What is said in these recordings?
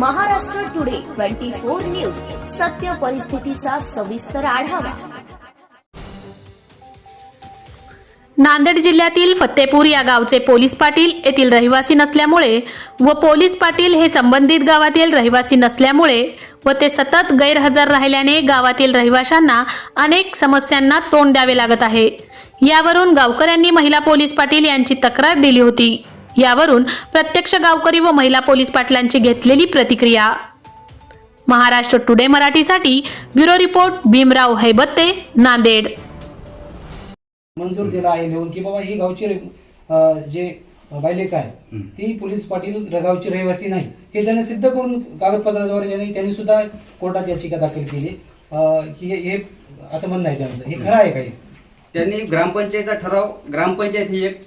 Twenty four news. सत्य परिस्थितीचा सविस्तर आढावा. नांदेड जिल्ह्यातील फत्तेपूर या गावचे पोलीस पाटील येथील रहिवासी नसल्यामुळे व पोलीस पाटील हे संबंधित गावातील रहिवासी नसल्यामुळे व ते सतत गैरहजर राहिल्याने गावातील रहिवाशांना अनेक समस्यांना तोंड द्यावे लागत आहे. यावरून गावकऱ्यांनी महिला पोलीस पाटील यांची तक्रार दिली होती. यावरून प्रत्यक्ष गावकरी व महिला पोलीस पाटलांची घेतलेली प्रतिक्रिया. महाराष्ट्र टुडे मराठीसाठी ब्युरो रिपोर्ट भीमराव हैबत्ते नांदेड. मंजूर दिला आहे लिहून की बाबा ही गावची जे बायलेक आहे ती पोलीस पाटील गावची रहिवासी नाही. हे त्यांनी सिद्ध करून कागदपत्राद्वारे त्यांनी त्यांनी सुद्धा कोर्टात याचिका दाखल केली. हे हे असं म्हणणं आहे त्यांचं. हे खरं आहे काही त्यांनी ग्रामपंचायतचा ठराव ग्रामपंचायत ही एक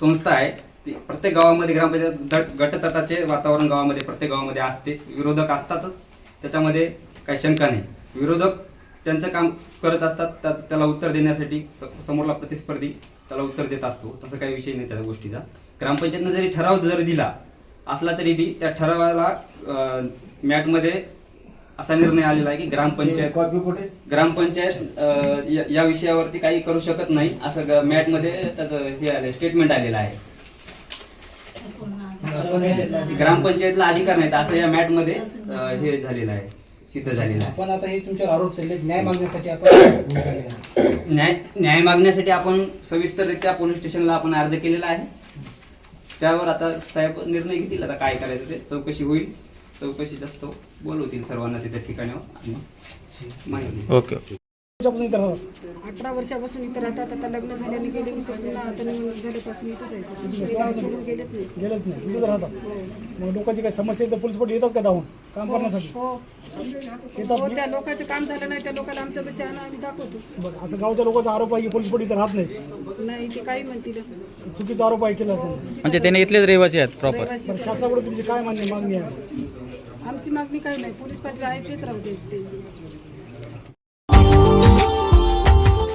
संस्था आहे. ती प्रत्येक गावामध्ये ग्रामपंचायत गट गटतटाचे वातावरण गावामध्ये प्रत्येक गावामध्ये असतेच. विरोधक असतातच. त्याच्यामध्ये काही शंका नाही. विरोधक त्यांचं काम करत असतात त्या- त्याला उत्तर देण्यासाठी समोरला प्रतिस्पर्धी त्याला उत्तर देत असतो. तसं काही विषय नाही त्या गोष्टीचा. ग्रामपंचायतनं जरी ठराव जर दिला असला तरी बी त्या ठरावाला मॅटमध्ये असा निर्णय आलेला आहे की ग्रामपंचायत ग्रामपंचायत अ, या- या विषयावरती काही करू शकत नाही. असं मॅटमध्ये त्याचं हे आलं स्टेटमेंट आलेलं आहे. ग्रामपंचायतला अधिकार नाहीत. असं या मॅटमध्ये अ, हे झालेलं आहे. सिद्ध झालेलं आहे. आपण आता हे तुमच्यावर आरोप चालले न्याय मागण्यासाठी आपण. न्याय न्याय मागण्यासाठी आपण सविस्तररित्या पोलीस स्टेशनला आपण अर्ज केलेला आहे. त्यावर आता साहेब निर्णय घेतील आता काय करायचं ते. चौकशी होईल. चौकशी जास्त बोलवतील सर्वांना तिथे आणि मग माहिती ओके ओके. अठरा वर्षापासून इथं राहतात. आता लग्न झाल्याने गेले इथं पुन्हा आता निवडणूक झाल्यापासून इथंच आहे. दुसरे गाव सोडून गेलेत नाही. गेलंच नाही. इथंच राहतात. मग लोकांची काही समस्या येईल तर पोलीस पाटील येतात का धावून? काम करण्यासाठी? हो. हो त्या लोकांचं काम झालं नाही त्या लोकांना आमच्या पैसे आणा आम्ही दाखवतो. बरं असं गावच्या लोकांचा आरोप आहे की पोलीस पाटील इथं राहत नाही नाही ते काही म्हणतील. चुकीचा आरोप आहे केला त्यांनी. म्हणजे त्याने इथलेच रहिवासी आहेत प्रॉपर रहिवासी. बरं शासनाकडे तुमची काय मान्य मागणी आहे? आमची मागणी काही नाही. पोलीस पाटील आहेत तेच राहू दे. ते